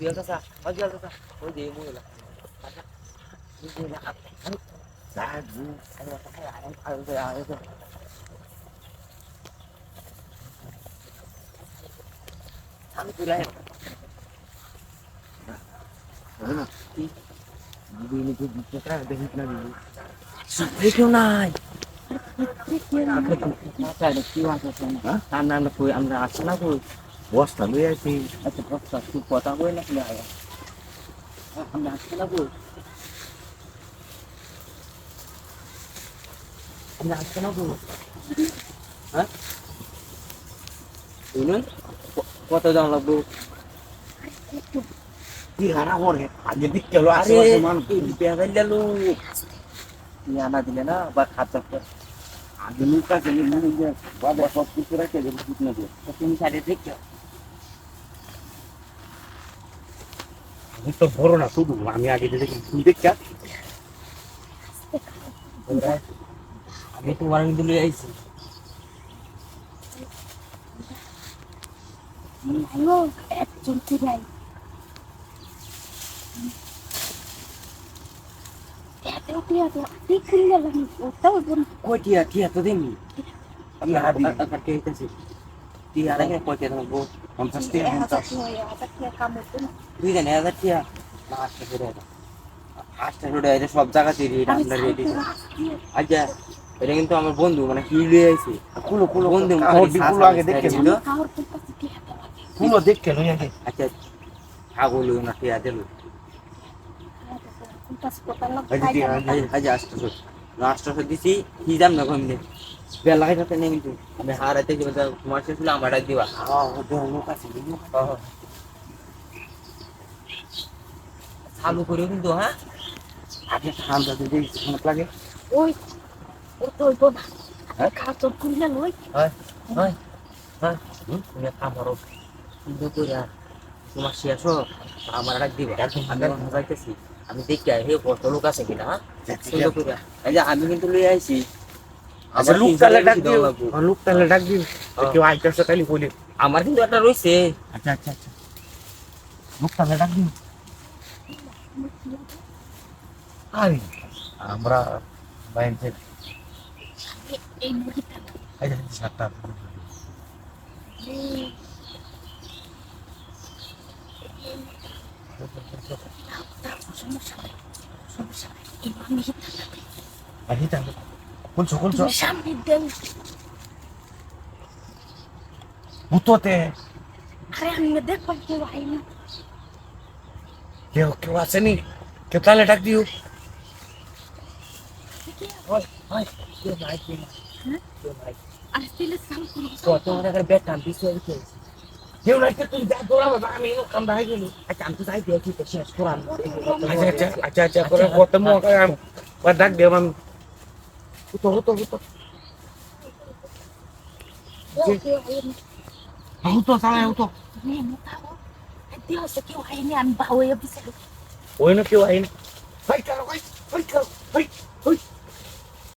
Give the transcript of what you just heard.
Diyor kasa, bak diyor kasa. O diye bu yola. Bir diye nak. Sen bu, sen bu kasa adam kaldı ya. Tam buraya. Ana. Bu beni bu bir kere de hitna değil. Süper günay. Kita nak kuih, kita nak kuih, kita nak kuih, kita nak kuih, Sa sa support ako na kaya. Ang nasa na po. Ang nasa na po. Ha? Ini? Kota daw lagu. Di hara hore, aja dik kalau Are, asal man. biar aja lu. Yana দিলে না বা খাতা আগে মনে যে বাবা সব কিছু রাখে যে ঠিক না দিয়ে তুমি সাইডে দেখছ আমি তো বড় না, শুধু আমি আগে দেখি তুই দেখা আমি তোমার কিন্তু লই আইছি একজন বোন কই টিয়া তো দেনি আমি আরে কই টিয়া থাকব। পঞ্চাশ। টাকা পঞ্চাশ দুই হাজার টিয়া না আটটা করে আটটা করে এটা সব জায়গাতে রেট আমরা রেডি আচ্ছা এটা কিন্তু আমার বন্ধু মানে কি লই আইছে? কুলো কুলো বন্ধু বিপুল আগে দেখে ছিল কুলো দেখে লই আগে। আচ্ছা ছাগল না টিয়া দিল। আচ্ছা আটশো আটশো দিছি কি দাম না কম দিন বেলা খাইতে নেই কিন্তু আমি হারাইতে যাব তোমার শেষ হলে আমার দিবা? হ্যাঁ ওদের লোক আছে চালু করিও কিন্তু হ্যাঁ? আগে ঠান্ডা দিয়ে দেখি অনেক লাগে। ওই ও তো ওই বোন খাচর কুড়িয়া লই। হয় হয় হয়। তুমি এক কিন্তু কইরা তোমার শেষ হোক আমার ডাক দিবা। আমি দেখি হে কত লোক আছে কিনা হ্যাঁ? আমি কিন্তু লই আইছি। আচ্ছা আমার লোক তিনশো তাহলে টাকা ডাক বেশি দিও দেওয়া লাগবে। লোক তাহলে ডাক দিও কেউ আইতেছে তাহলে বলি আমার কিন্তু একটা রয়েছে আচ্ছা আচ্ছা আচ্ছা লোক তাহলে ডাক দিও আরে আমরা বাইরে এই মুড়িটা এই যে সাতটা সমস্যা নাই সমস্যা নাই এই মুড়িটা আরে তাহলে কোনছো কোনছো? সামনে দেন ভূততে। আরে আমি দেখো কেউ আইনা। কেউ কেউ আসেনি? কেউ তাহলে ডাক দিও। দৌড়া বাবা আমি কামড়া হয়ে গেল আচ্ছা আমি তো যাই দেখি তো শেষ করান আচ্ছা আচ্ছা আচ্ছা আচ্ছা করে কত মো আমি বা ডাক দিও আমি হুতো হুতো হুতো কেউ আইনা হুতো সালা